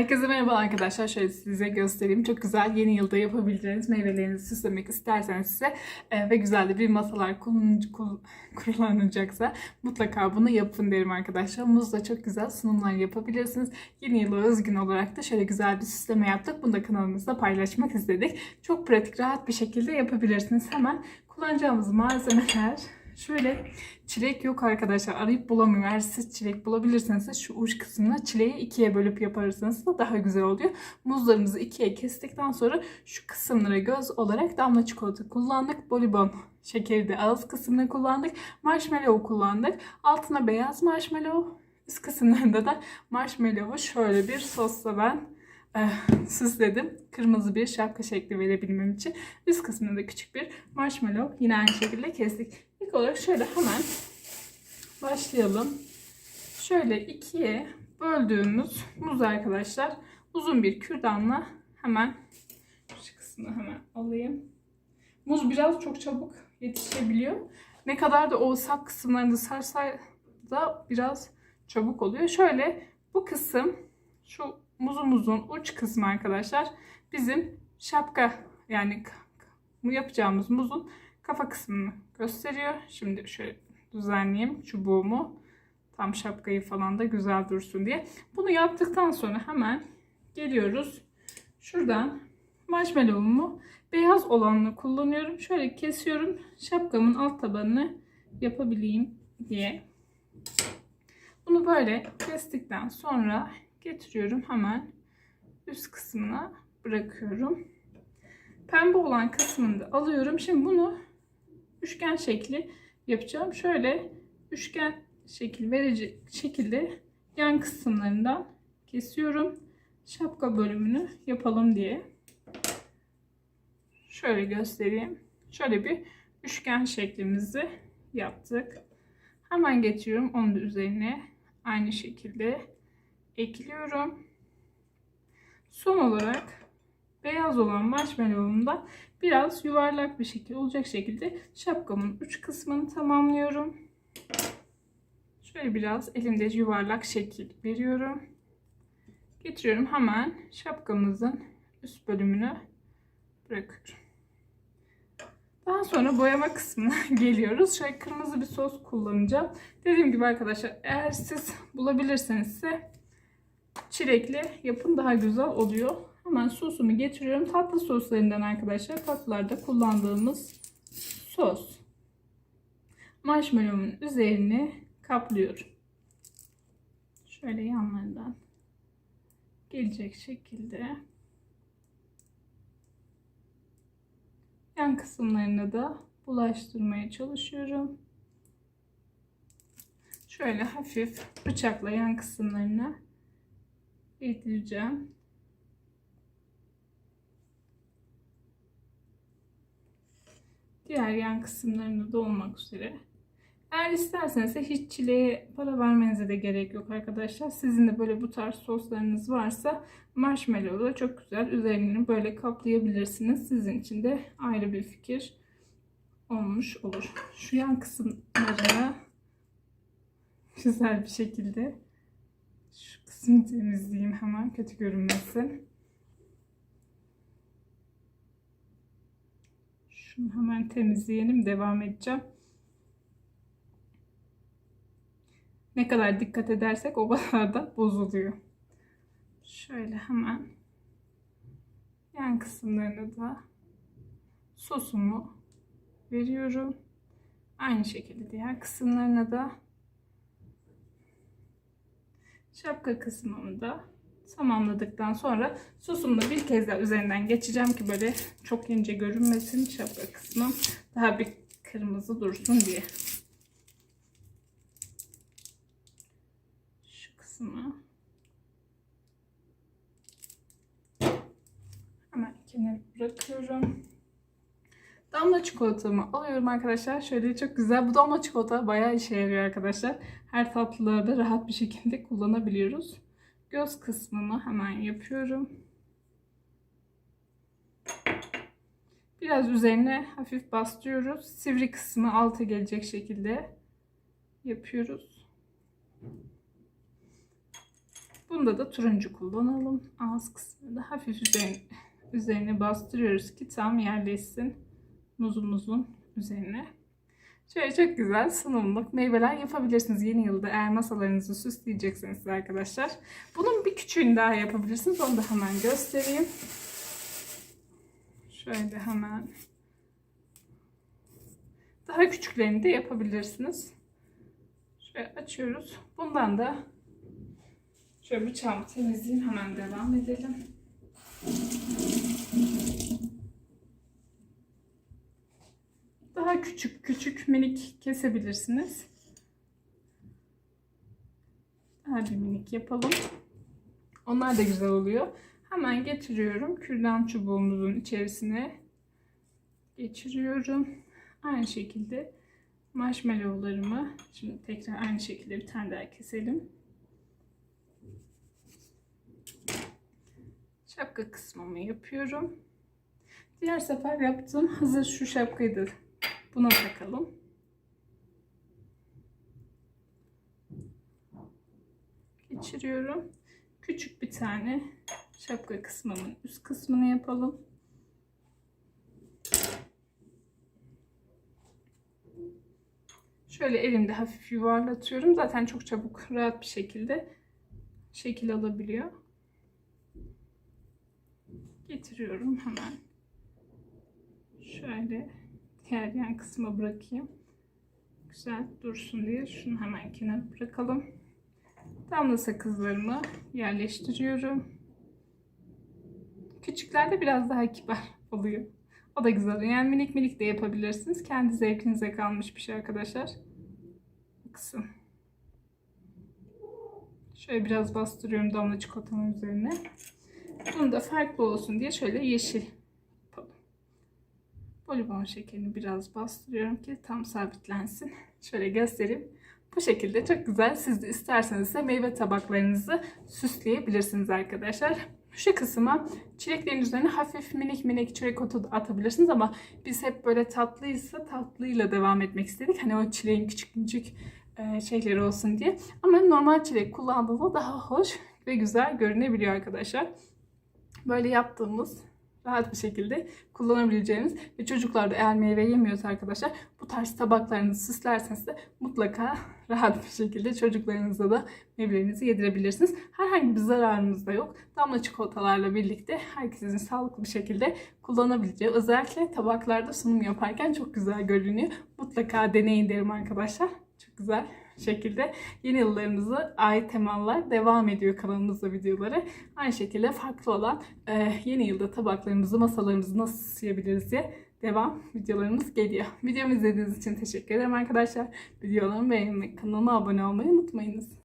Herkese merhaba arkadaşlar. Şöyle size göstereyim. Çok güzel yeni yılda yapabileceğiniz meyvelerinizi süslemek isterseniz size e, ve güzel de bir masalar kullan- kul- kullanılacaksa mutlaka bunu yapın derim arkadaşlar. Muzla çok güzel sunumlar yapabilirsiniz. Yeni yıla özgün olarak da şöyle güzel bir süsleme yaptık. Bunu da kanalımızda paylaşmak istedik. Çok pratik, rahat bir şekilde yapabilirsiniz. Hemen kullanacağımız malzemeler Şöyle çilek yok arkadaşlar. Arayıp bulamıyorum. Eğer siz çilek bulabilirseniz şu uç kısmına çileği ikiye bölüp yaparsanız da daha güzel oluyor. Muzlarımızı ikiye kestikten sonra şu kısımlara göz olarak damla çikolata kullandık. Bolibon şekeri de ağız kısmını kullandık. Marshmallow kullandık. Altına beyaz marshmallow. Üst kısımlarında da marshmallow'u şöyle bir sosla ben eh, süsledim. Kırmızı bir şapka şekli verebilmem için. Üst kısmında da küçük bir marshmallow yine aynı şekilde kestik. İlk olarak şöyle hemen başlayalım. Şöyle ikiye böldüğümüz muz arkadaşlar uzun bir kürdanla hemen şu kısmını hemen alayım. Muz biraz çok çabuk yetişebiliyor. Ne kadar da o sap kısımlarını sarsa da biraz çabuk oluyor. Şöyle bu kısım şu muzumuzun uç kısmı arkadaşlar bizim şapka yani yapacağımız muzun kafa kısmını gösteriyor. Şimdi şöyle düzenleyeyim çubuğumu. Tam şapkayı falan da güzel dursun diye. Bunu yaptıktan sonra hemen geliyoruz. Şuradan marshmallow'umu beyaz olanını kullanıyorum. Şöyle kesiyorum. Şapkamın alt tabanını yapabileyim diye. Bunu böyle kestikten sonra getiriyorum hemen üst kısmına bırakıyorum. Pembe olan kısmını da alıyorum. Şimdi bunu üçgen şekli yapacağım. Şöyle üçgen şekil verecek şekilde yan kısımlarından kesiyorum. Şapka bölümünü yapalım diye. Şöyle göstereyim. Şöyle bir üçgen şeklimizi yaptık. Hemen geçiyorum. Onun da üzerine aynı şekilde ekliyorum. Son olarak beyaz olan marshmallow'umda biraz yuvarlak bir şekil olacak şekilde şapkamın uç kısmını tamamlıyorum. Şöyle biraz elimde yuvarlak şekil veriyorum. Getiriyorum hemen şapkamızın üst bölümünü bırakıyorum. Daha sonra boyama kısmına geliyoruz. Şöyle kırmızı bir sos kullanacağım. Dediğim gibi arkadaşlar eğer siz bulabilirseniz ise çilekli yapın daha güzel oluyor. Hemen sosumu getiriyorum. Tatlı soslarından arkadaşlar tatlılarda kullandığımız sos. Marshmallow'un üzerini kaplıyorum. Şöyle yanlarından gelecek şekilde yan kısımlarına da bulaştırmaya çalışıyorum. Şöyle hafif bıçakla yan kısımlarına yedireceğim. Diğer yan kısımlarında da olmak üzere. Eğer isterseniz de hiç çileğe para vermenize de gerek yok arkadaşlar. Sizin de böyle bu tarz soslarınız varsa marshmallow'la çok güzel üzerini böyle kaplayabilirsiniz. Sizin için de ayrı bir fikir olmuş olur. Şu yan kısımlarına güzel bir şekilde şu kısmı temizleyeyim hemen kötü görünmesin. Şunu hemen temizleyelim. Devam edeceğim. Ne kadar dikkat edersek o kadar da bozuluyor. Şöyle hemen yan kısımlarına da sosumu veriyorum. Aynı şekilde diğer kısımlarına da şapka kısmımı da tamamladıktan sonra sosumu da bir kez daha üzerinden geçeceğim ki böyle çok ince görünmesin şapka kısmım daha bir kırmızı dursun diye. Şu kısmı hemen kenara bırakıyorum. Damla çikolatamı alıyorum arkadaşlar. Şöyle çok güzel. Bu damla çikolata bayağı işe yarıyor arkadaşlar. Her tatlılarda rahat bir şekilde kullanabiliyoruz. Göz kısmını hemen yapıyorum. Biraz üzerine hafif bastırıyoruz. Sivri kısmı alta gelecek şekilde yapıyoruz. Bunda da turuncu kullanalım. Ağız kısmında hafif üzerine, üzerine bastırıyoruz ki tam yerleşsin muzumuzun üzerine. Şöyle çok güzel sunumluk meyveler yapabilirsiniz yeni yılda eğer masalarınızı süsleyecekseniz arkadaşlar. Bunun bir küçüğünü daha yapabilirsiniz. Onu da hemen göstereyim. Şöyle hemen. Daha küçüklerini de yapabilirsiniz. Şöyle açıyoruz. Bundan da şöyle bıçağımı temizleyeyim. Hemen devam edelim. Daha küçük küçük minik kesebilirsiniz. Daha bir minik yapalım. Onlar da güzel oluyor. Hemen getiriyorum. Kürdan çubuğumuzun içerisine geçiriyorum. Aynı şekilde marshmallowlarımı şimdi tekrar aynı şekilde bir tane daha keselim. Şapka kısmımı yapıyorum. Diğer sefer yaptığım hazır şu şapkayı da buna takalım. Geçiriyorum. Küçük bir tane şapka kısmımın üst kısmını yapalım. Şöyle elimde hafif yuvarlatıyorum. Zaten çok çabuk, rahat bir şekilde şekil alabiliyor. Getiriyorum hemen. Şöyle diğer yan kısma bırakayım. Güzel dursun diye şunu hemen kenara bırakalım. Damla sakızlarımı yerleştiriyorum. Küçüklerde biraz daha kibar oluyor. O da güzel. Yani minik minik de yapabilirsiniz. Kendi zevkinize kalmış bir şey arkadaşlar. Kısım. Şöyle biraz bastırıyorum damla çikolatanın üzerine. Bunu da farklı olsun diye şöyle yeşil yapalım. Bolibon şekerini biraz bastırıyorum ki tam sabitlensin. Şöyle göstereyim. Bu şekilde çok güzel. Siz de isterseniz de meyve tabaklarınızı süsleyebilirsiniz arkadaşlar. Şu kısma çileklerin üzerine hafif minik minik çilek otu atabilirsiniz ama biz hep böyle tatlıysa tatlıyla devam etmek istedik. Hani o çileğin küçük küçük e, şeyleri olsun diye. Ama normal çilek kullandığında daha hoş ve güzel görünebiliyor arkadaşlar. Böyle yaptığımız rahat bir şekilde kullanabileceğiniz ve çocuklar da eğer meyve yemiyorsa arkadaşlar bu tarz tabaklarınızı süslerseniz de mutlaka rahat bir şekilde çocuklarınıza da meyvelerinizi yedirebilirsiniz. Herhangi bir zararımız da yok. Damla çikolatalarla birlikte herkesin sağlıklı bir şekilde kullanabileceği özellikle tabaklarda sunum yaparken çok güzel görünüyor. Mutlaka deneyin derim arkadaşlar. Çok güzel şekilde yeni yıllarımızı ait temalar devam ediyor kanalımızda videoları. Aynı şekilde farklı olan e, yeni yılda tabaklarımızı, masalarımızı nasıl süsleyebiliriz diye devam videolarımız geliyor. Videomu izlediğiniz için teşekkür ederim arkadaşlar. Videolarımı beğenmeyi, kanalıma abone olmayı unutmayınız.